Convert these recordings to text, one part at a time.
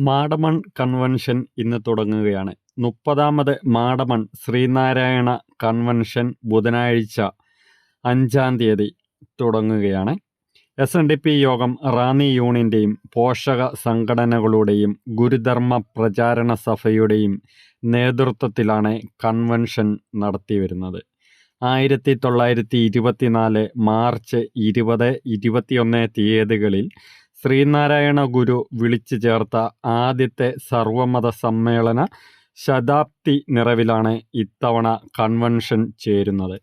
Madamon convention ഇന്ന് തുടങ്ങുകയാണ്. മുപ്പതാമത് Madamon Sreenarayana convention ബുധനാഴ്ച അഞ്ചാം തീയതി തുടങ്ങുകയാണ്. എസ് എൻ ഡി പി യോഗം റാന്നി യൂണിയന്റെയും പോഷക സംഘടനകളുടെയും ഗുരുധർമ്മ പ്രചാരണ സഭയുടെയും നേതൃത്വത്തിലാണ് കൺവെൻഷൻ നടത്തിവരുന്നത്. ആയിരത്തി തൊള്ളായിരത്തി ഇരുപത്തിനാല് മാർച്ച് ഇരുപത് ഇരുപത്തിയൊന്ന് തീയതികളിൽ ശ്രീനാരായണ ഗുരു വിളിച്ചു ചേർത്ത ആദ്യത്തെ സർവമത സമ്മേളന ശതാബ്ദി നിറവിലാണ് ഇത്തവണ കൺവെൻഷൻ ചേരുന്നത്.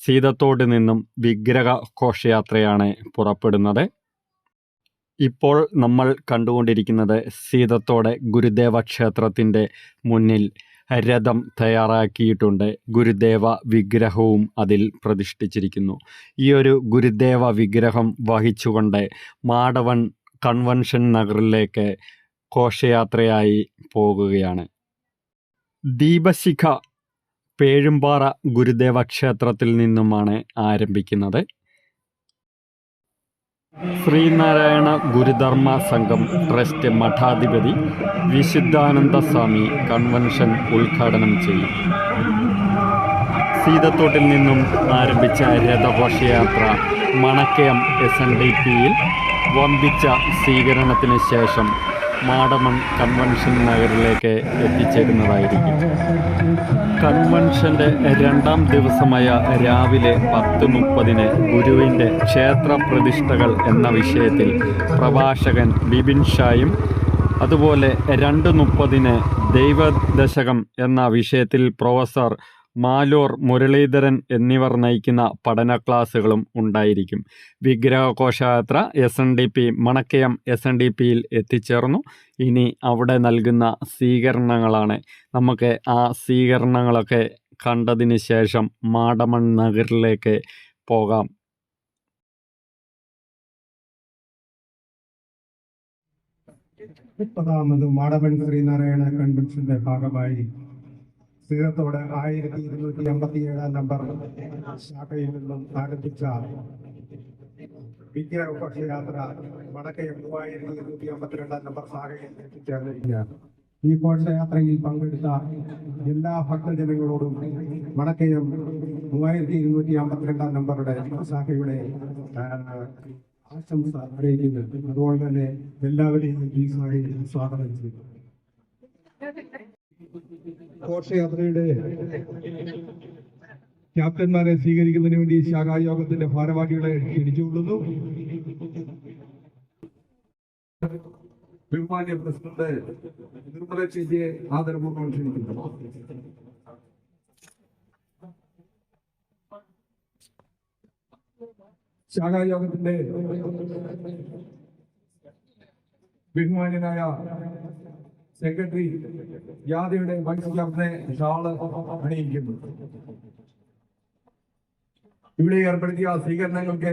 സീതത്തോട് നിന്നും വിഗ്രഹ ഘോഷയാത്രയാണ് പുറപ്പെടുന്നത്. ഇപ്പോൾ നമ്മൾ കണ്ടുകൊണ്ടിരിക്കുന്നത് സീതത്തോടെ ഗുരുദേവ ക്ഷേത്രത്തിന്റെ മുന്നിൽ രഥം തയ്യാറാക്കിയിട്ടുണ്ട്. ഗുരുദേവ വിഗ്രഹവും അതിൽ പ്രതിഷ്ഠിച്ചിരിക്കുന്നു. ഈ ഒരു ഗുരുദേവ വിഗ്രഹം വഹിച്ചുകൊണ്ട് മാടവൻ കൺവെൻഷൻ നഗറിലേക്ക് ഘോഷയാത്രയായി പോകുകയാണ്. ദീപശിഖ പേഴുംപാറ ഗുരുദേവ ക്ഷേത്രത്തിൽ നിന്നുമാണ് ആരംഭിക്കുന്നത്. ശ്രീനാരായണ ഗുരുധർമ്മ സംഘം ട്രസ്റ്റ് മഠാധിപതി വിശുദ്ധാനന്ദ സ്വാമി കൺവെൻഷൻ ഉദ്ഘാടനം ചെയ്യും. സീതത്തോട്ടിൽ നിന്നും ആരംഭിച്ച രഥഘോഷയാത്ര മണക്കയം എസ് എൻ ഡി പിയിൽ വമ്പിച്ച സ്വീകരണത്തിന് ശേഷം മാടമൺ കൺവെൻഷൻ നഗറിലേക്ക് എത്തിച്ചേരുന്നതായിരിക്കും. കൺവെൻഷന്റെ രണ്ടാം ദിവസമായ രാവിലെ പത്ത് മുപ്പതിന് ഗുരുവിന്റെ ക്ഷേത്ര പ്രതിഷ്ഠകൾ എന്ന വിഷയത്തിൽ പ്രഭാഷകൻ ബിബിൻ ഷായും അതുപോലെ രണ്ട് മുപ്പതിന് ദൈവദശകം എന്ന വിഷയത്തിൽ പ്രൊഫസർ മാലൂർ മുരളീധരൻ എന്നിവർ നയിക്കുന്ന പഠന ക്ലാസ്സുകളും ഉണ്ടായിരിക്കും. വിഗ്രഹഘോഷയാത്ര S N D P Manakkayam S N D പിയിൽ എത്തിച്ചേർന്നു. ഇനി അവിടെ നൽകുന്ന സ്വീകരണങ്ങളാണ്. നമുക്ക് ആ സ്വീകരണങ്ങളൊക്കെ കണ്ടതിന് ശേഷം മാടമൺ നഗറിലേക്ക് പോകാം. മുപ്പതാമത് മാടവൻ ശ്രീനാരായണ കൺവെൻഷന്റെ ഭാഗമായി സീറത്തോട് ആയിരത്തി ഇരുന്നൂറ്റി അമ്പത്തി ഏഴാം നമ്പർ ശാഖയിൽ നിന്നും ആരംഭിച്ച വിദ്യാ യാത്ര വടക്കേ മൂവായിരത്തി ഇരുന്നൂറ്റി അമ്പത്തിരണ്ടാം നമ്പർ ശാഖയിൽ എത്തിച്ചേർന്നിരിക്കുകയാണ്. ഈ ഘോഷയാത്രയിൽ പങ്കെടുത്ത എല്ലാ ഭക്തജനങ്ങളോടും വടക്കയം മൂവായിരത്തി ഇരുന്നൂറ്റി അമ്പത്തിരണ്ടാം നമ്പറുടെ ശാഖയുടെ ആശംസ അറിയിക്കുന്നുണ്ട് അതുപോലെ തന്നെ എല്ലാവരെയും ഈ സ്വാഗതം ചെയ്തു ഘോഷയാത്രയുടെ ക്യാപ്റ്റന്മാരെ സ്വീകരിക്കുന്നതിന് വേണ്ടി ശാഖായോഗത്തിന്റെ ഭാരവാഹികളെ ക്ഷണിച്ചുകൊള്ളുന്നു. ബഹുമാന്യ പ്രസിഡന്റ് നിർമ്മല ചേച്ചിയെ ആദരപൂർവം ക്ഷണിക്കുന്നു. ശാഖായോഗത്തിന്റെ ബഹുമാന്യനായ സെക്രട്ടറി ജാഥയുടെ വൈസ് ക്യാപ്റ്റനെ ഷാൾ അണിയിക്കുന്നു. ഇവിടെ ഏർപ്പെടുത്തിയ സ്വീകരണങ്ങൾക്ക്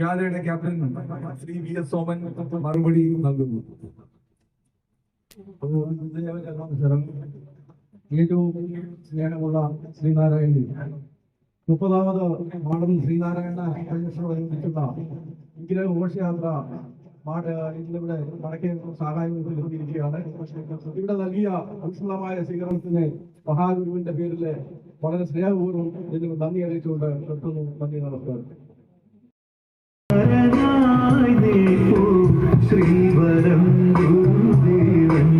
ജാഥയുടെ captain Shri V S Soman മറുപടി നൽകുന്നു. ഏറ്റവും സ്നേഹമുള്ള ശ്രീനാരായണൻ. മുപ്പതാമത് മാടൻ ശ്രീനാരായണ കൺവെൻഷനോടനുബന്ധിച്ചുള്ള വിഗ്രഹ ഘോഷയാത്ര ഇന്നിവിടെ വടക്കേ സഹായം നൽകിയിരിക്കുകയാണ് ഇവിടെ നൽകിയ ഊഷ്മളമായ സ്വീകരണത്തിന് മഹാഗുരുവിന്റെ പേരിൽ വളരെ സ്നേഹപൂർവം ഇതിന് നന്ദി അറിയിച്ചുകൊണ്ട് നിർത്തുന്നു. നന്ദി ശ്രീവരം നിൽപ്പൂ